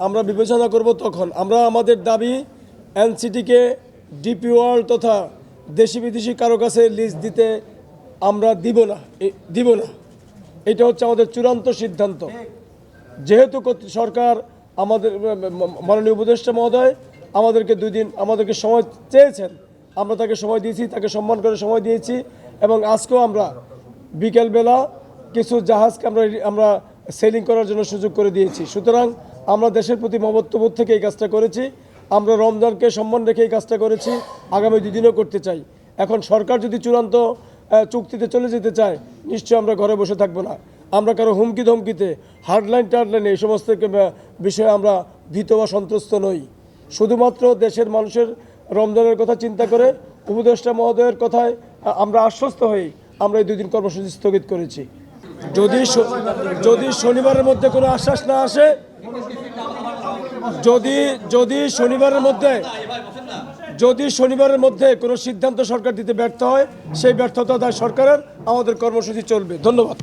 আমরা বিবেচনা করব তখন। আমরা আমাদের দাবি এনসিটিকে ডিপি ওয়ার্ল্ড তথা দেশি বিদেশি কারও কাছে লিস্ট দিতে আমরা দিব না দিব না। এটা হচ্ছে আমাদের চূড়ান্ত সিদ্ধান্ত। যেহেতু সরকার আমাদের মাননীয় উপদেষ্টা মহোদয় আমাদেরকে দুই দিন, আমাদেরকে সময় চেয়েছেন। আমরা তাকে সময় দিয়েছি, তাকে সম্মান করে সময় দিয়েছি এবং আজকেও আমরা বিকেলবেলা কিছু জাহাজকে আমরা আমরা সেলিং করার জন্য সুযোগ করে দিয়েছি। সুতরাং আমরা দেশের প্রতি মমত্ববোধ থেকে এই কাজটা করেছি। আমরা রমজানকে সম্মান রেখে এই কাজটা করেছি। আগামী দুদিনও করতে চাই। এখন সরকার যদি চূড়ান্ত চুক্তিতে চলে যেতে চায়, নিশ্চয়ই আমরা ঘরে বসে থাকব না। আমরা কারও হুমকি ধমকিতে হার্ডলাইন টার্ডলাইনে এই সমস্ত বিষয়ে আমরা ভীত বা সন্ত্রস্ত নই। শুধুমাত্র দেশের মানুষের রমজানের কথা চিন্তা করে, উপদেষ্টা মহোদয়ের কথায় আমরা আশ্বস্ত হই আমরা এই দুই দিন কর্মসূচি স্থগিত করেছি। যদি যদি শনিবারের মধ্যে কোনো আশ্বাস না আসে যদি যদি শনিবারের মধ্যে, যদি শনিবারের মধ্যে কোনো সিদ্ধান্ত সরকার দিতে ব্যর্থ হয়, সেই ব্যর্থতা সরকারের, আমাদের কর্মসূচি চলবে। ধন্যবাদ।